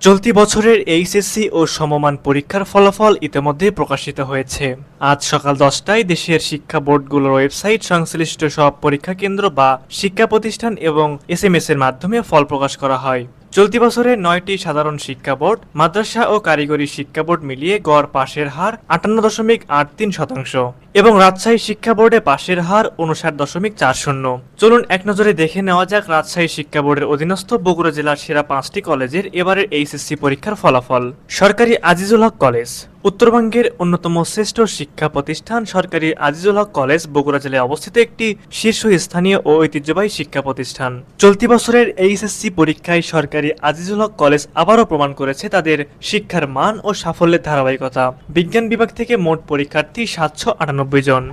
চলতি বছরের এইচএসসি ও সমমান পরীক্ষার ফলাফল ইতিমধ্যে প্রকাশিত হয়েছে। আজ সকাল দশটায় দেশের শিক্ষা বোর্ডগুলোর ওয়েবসাইট সংশ্লিষ্ট সব পরীক্ষা কেন্দ্র বা শিক্ষা প্রতিষ্ঠান এবং এস এর মাধ্যমে ফল প্রকাশ করা হয়। চলতি বছরে নয়টি সাধারণ শিক্ষা বোর্ড, মাদ্রাসা ও কারিগরি শিক্ষা বোর্ড মিলিয়ে গড় পাশের হার আটান্ন দশমিক আট তিন শতাংশ এবং রাজশাহী শিক্ষা বোর্ডে পাশের হার উনষাট দশমিক চার শূন্য। চলুন এক নজরে দেখে নেওয়া যাক রাজশাহী শিক্ষা বোর্ডের অধীনস্থ বগুড়া জেলার সেরা পাঁচটি কলেজের এবারের এইচএসসি পরীক্ষার ফলাফল। সরকারি আজিজুল হক কলেজ। উত্তরবঙ্গের অন্যতম শ্রেষ্ঠ শিক্ষা প্রতিষ্ঠান সরকারি আজিজুল হক কলেজ বগুড়া জেলায় অবস্থিত একটি শীর্ষস্থানীয় ও ঐতিহ্যবাহী শিক্ষা প্রতিষ্ঠান। চলতি বছরের এইচএসসি পরীক্ষায় সরকারি আজিজুল হক কলেজ আবারও প্রমাণ করেছে তাদের শিক্ষার মান ও সাফল্যের ধারাবাহিকতা। বিজ্ঞান বিভাগ থেকে মোট পরীক্ষার্থী সাতশো আটানব্বই জন।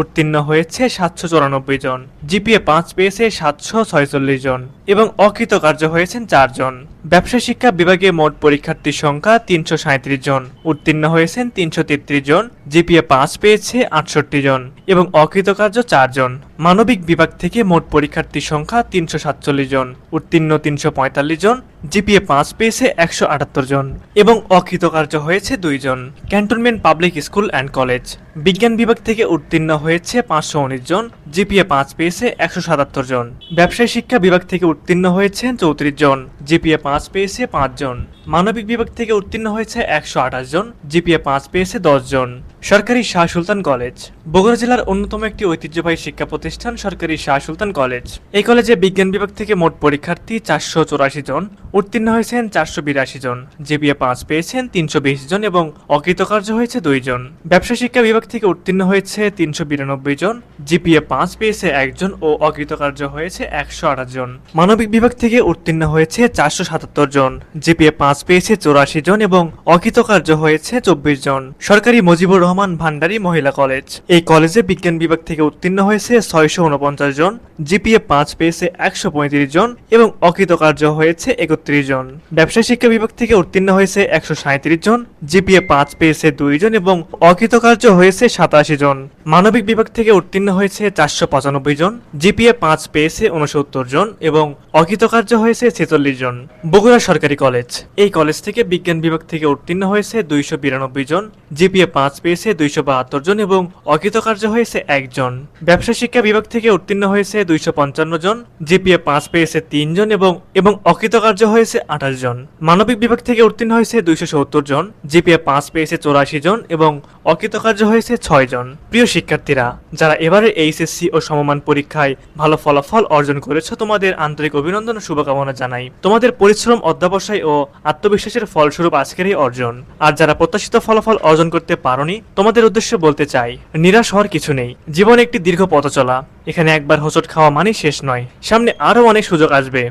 উত্তীর্ণ হয়েছে সাতশো চুরানব্বই জন। জিপিএ পাঁচ পেয়েছে সাতশো ছয়চল্লিশ জন এবং অকৃতকার্য হয়েছেন চারজন ব্যবসা শিক্ষা বিভাগে মোট পরীক্ষার্থীর সংখ্যা তিনশো সাঁত্রিশ জন। উত্তীর্ণ হয়েছেন তিনশো তেত্রিশ জন। জিপিএ পাঁচ পেয়েছে আটষট্টি জন এবং অকৃতকার্য চারজন মানবিক বিভাগ থেকে মোট পরীক্ষার্থীর সংখ্যা তিনশো সাতচল্লিশ জন। উত্তীর্ণ তিনশো পঁয়তাল্লিশ জন জিপিএ পাঁচ পেয়েছে একশো আটাত্তর জন এবং অকৃতকার্য হয়েছে দুইজন। Cantonment public school and college. বিজ্ঞান বিভাগ থেকে উত্তীর্ণ হয়েছে পাঁচশো উনিশ জন, জিপিএ পাঁচ পেয়েছে একশো সাতাত্তর জন। ব্যবসায় শিক্ষা বিভাগ থেকে উত্তীর্ণ হয়েছে চৌত্রিশ জন, জিপিএ পাঁচ পেয়েছে পাঁচজন মানবিক বিভাগ থেকে উত্তীর্ণ হয়েছে একশো আঠাশ জন, জিপিএ পাঁচ পেয়েছে দশ জন। সরকারি শাহ সুলতান কলেজ। বগুড়া জেলার অন্যতম একটি ঐতিহ্যবাহী শিক্ষা প্রতিষ্ঠান সরকারি শাহ সুলতান কলেজ। এই কলেজে বিজ্ঞান বিভাগ থেকে মোট পরীক্ষার্থী চারশো চৌরাশি জন, উত্তীর্ণ হয়েছেন চারশো বিরাশি জন, জিপিএ পাঁচ পেয়েছেন তিনশো বিশ জন এবং অকৃতকার্য হয়েছে দুইজন ব্যবসা শিক্ষা বিভাগ থেকে উত্তীর্ণ হয়েছে তিনশো বিরানব্বই জন, জিপিএ পাঁচ পেয়েছে একজন ও অকৃতকার্য হয়েছে একশো আঠাশ জন। মানবিক বিভাগ থেকে উত্তীর্ণ হয়েছে চারশো সাতাত্তর জন, জিপিএ পাঁচ পেয়েছে চৌরাশি জন এবং অকৃতকার্য হয়েছে চব্বিশ জন। সরকারি মুজিবুর রহমান ভান্ডারী মহিলা কলেজ। এই কলেজে বিজ্ঞান বিভাগ থেকে উত্তীর্ণ হয়েছে ছয়শো উনপঞ্চাশ জন, জিপিএ পাঁচ পেয়েছে একশো পঁয়ত্রিশ জন এবং অকৃতকার্য হয়েছে একত্রিশ জন। ব্যবসায় শিক্ষা বিভাগ থেকে উত্তীর্ণ হয়েছে একশো সাঁত্রিশ জন, জিপিএ পাঁচ পেয়েছে দুই জন এবং অকৃতকার্য হয়েছে সাতাশি জন। মানবিক বিভাগ থেকে উত্তীর্ণ হয়েছে চারশো পঁচানব্বই জন, জিপিএ পাঁচ পেয়েছে উনসত্তর জন এবং অকৃতকার্য হয়েছে ছেচল্লিশ জন। বগুড়া সরকারি কলেজ। এই কলেজ থেকে বিজ্ঞান বিভাগ থেকে উত্তীর্ণ হয়েছে দুইশো বিরানব্বই জন, জিপিএ পাঁচ পেয়েছে দুইশো বাহাত্তর জন এবং অকৃতকার্য হয়েছে একজন। ব্যবসা শিক্ষা বিভাগ থেকে উত্তীর্ণ হয়েছে দুইশো পঞ্চান্ন জন, জিপিএ পাঁচ পেয়েছে তিনজন এবং এবং অকৃতকার্য হয়েছে আঠাশ জন। মানবিক বিভাগ থেকে উত্তীর্ণ হয়েছে দুইশো সত্তর জন, জিপিএ পাঁচ পেয়েছে চৌরাশি জন এবং অকৃতকার্য হয়েছে ছয় জন। প্রিয় শিক্ষার্থীরা, যারা এবারে এইচএসসি ও সমমান পরীক্ষায় ভালো ফলাফল অর্জন করেছ, তোমাদের আন্তরিক অভিনন্দন ও শুভকামনা জানাই। তোমাদের পরিশ্রম, অধ্যাবসায় ও আত্মবিশ্বাসের ফলস্বরূপ আজকের এই অর্জন। আর যারা প্রত্যাশিত ফলাফল অর্জন করতে পারোনি, তোমাদের উদ্দেশ্যে বলতে চাই, নিরাশ হওয়ার কিছু নেই। জীবন একটি দীর্ঘ পথ চলা। এখানে একবার হোঁচট খাওয়া মানে শেষ নয়। সামনে আরও অনেক সুযোগ আসবে।